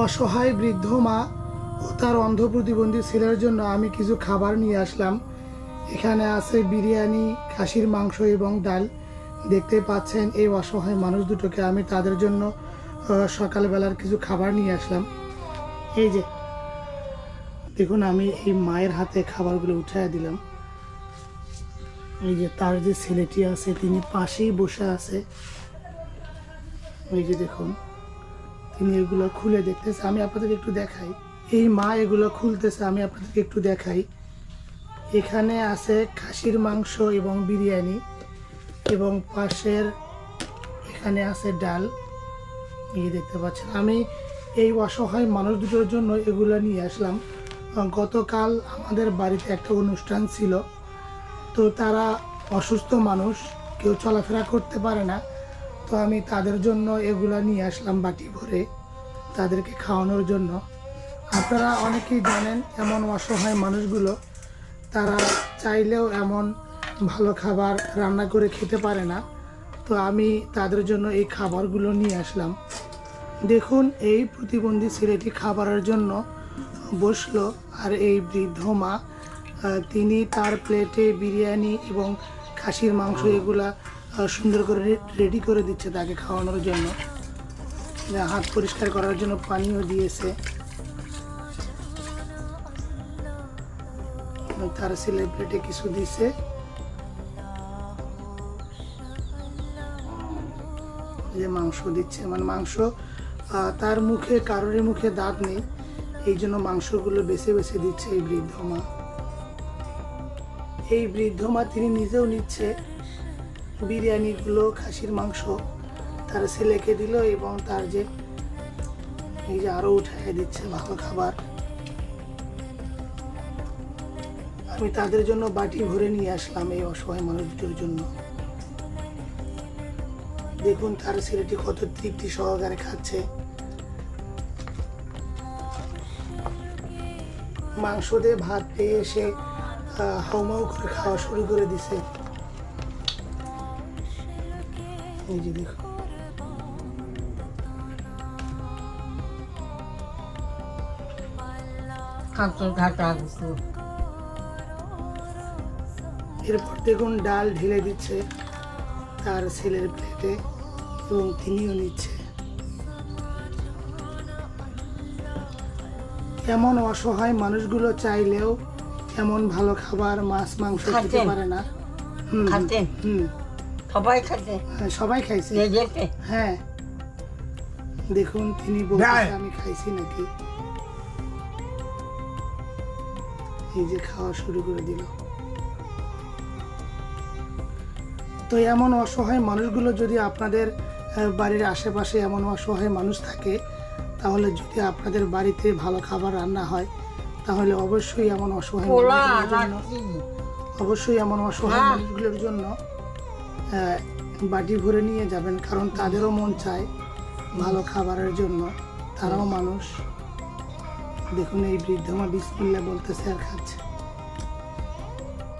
অসহায় বৃদ্ধ মা ও তার অন্ধ প্রতিবন্ধী ছেলের জন্য আমি কিছু খাবার নিয়ে আসলাম। এখানে আছে বিরিয়ানি, খাসির মাংস এবং ডাল। দেখতে পাচ্ছেন এই অসহায় মানুষ দুটোকে আমি তাদের জন্য সকালবেলার কিছু খাবার নিয়ে আসলাম। এই যে, দেখুন আমি এই মায়ের হাতে খাবারগুলো উঠাই দিলাম। এই যে তার যে ছেলেটি আছে, তিনি পাশেই বসে আছে। এই যে দেখুন। তিনি এগুলো খুলে দেখতেছে। আমি আপনাদেরকে একটু দেখাই। এই মা এগুলো খুলতেছে, আমি আপনাদেরকে একটু দেখাই। এখানে আছে খাসির মাংস এবং বিরিয়ানি এবং পাশের এখানে আছে ডাল। এই দেখতে পাচ্ছেন। আমি এই অসহায় মানুষ দুটোর জন্য এগুলো নিয়ে আসলাম। গতকাল আমাদের বাড়িতে একটা অনুষ্ঠান ছিল। তো তারা অসুস্থ মানুষ, কেউ চলাফেরা করতে পারে না। তো আমি তাদের জন্য এগুলা নিয়ে আসলাম বাটি ভরে তাদেরকে খাওয়ানোর জন্য। আপনারা অনেকেই জানেন এমন অসহায় মানুষগুলো, তারা চাইলেও এমন ভালো খাবার রান্না করে খেতে পারে না। তো আমি তাদের জন্য এই খাবারগুলো নিয়ে আসলাম। দেখুন, এই প্রতিবন্ধী ছেলেটি খাবারের জন্য বসল আর এই বৃদ্ধ মা তিনি তার প্লেটে বিরিয়ানি এবং খাসির মাংস এগুলা সুন্দর করে রেডি করে দিচ্ছে তাকে খাওয়ানোর জন্য। হাত পরিষ্কার করার জন্য পানিও দিয়েছে। তার প্লেটে কিছু দিছে। যে মাংস দিচ্ছে। মানে মাংস তার মুখে কারোর মুখে দাঁত নেই। এই জন্য মাংসগুলো বেছে বেছে দিচ্ছে এই বৃদ্ধ মা। এই বৃদ্ধ মা তিনি নিজেও নিচ্ছে। বিরিয়ানিগুলো, খাসির মাংস তার ছেলেকে দিল এবং তার যে এই যে আরও উঠায় দিচ্ছে ভালো খাবার, আমি তাদের জন্য বাটি ভরে নিয়ে আসলাম এই অসহায় মানুষটির জন্য। দেখুন তার ছেলেটি কত তৃপ্তি সহকারে খাচ্ছে। মাংস দিয়ে ভাত পেয়ে এসে হাউমাউ করে খাওয়া শুরু করে দিছে। এই যে দেখো। এরপর দেখুন ডাল ঢেলে দিচ্ছে তার ছেলের প্লেটে এবং তিনিও নিচ্ছে। এমন অসহায় মানুষগুলো চাইলেও এমন ভালো খাবার মাছ মাংস খেতে পারে না। হুম? হুম। সবাই হ্যাঁ, সবাই খাইছে। নিজেকে হ্যাঁ। দেখুন তিনি বলতেছে দেয়। আমি খাইছি নাকি? এই যে খাওয়া শুরু করে দিল। তো এমন অসহায় মানুষগুলো যদি আপনাদের বাড়ির আশেপাশে এমন অসহায় মানুষ থাকে তাহলে যদি আপনাদের বাড়িতে ভালো খাবার রান্না হয় তাহলে অবশ্যই এমন অসহায় অবশ্যই এমন অসহায় হ্যাঁ। মানুষগুলোর জন্য বাটি ভরে নিয়ে যাবেন, কারণ তাদেরও মন চায় ভালো খাবারের জন্য। তারাও মানুষ। দেখুন এই বৃদ্ধ মা বিসমিল্লা বলতেছে আর খাচ্ছে।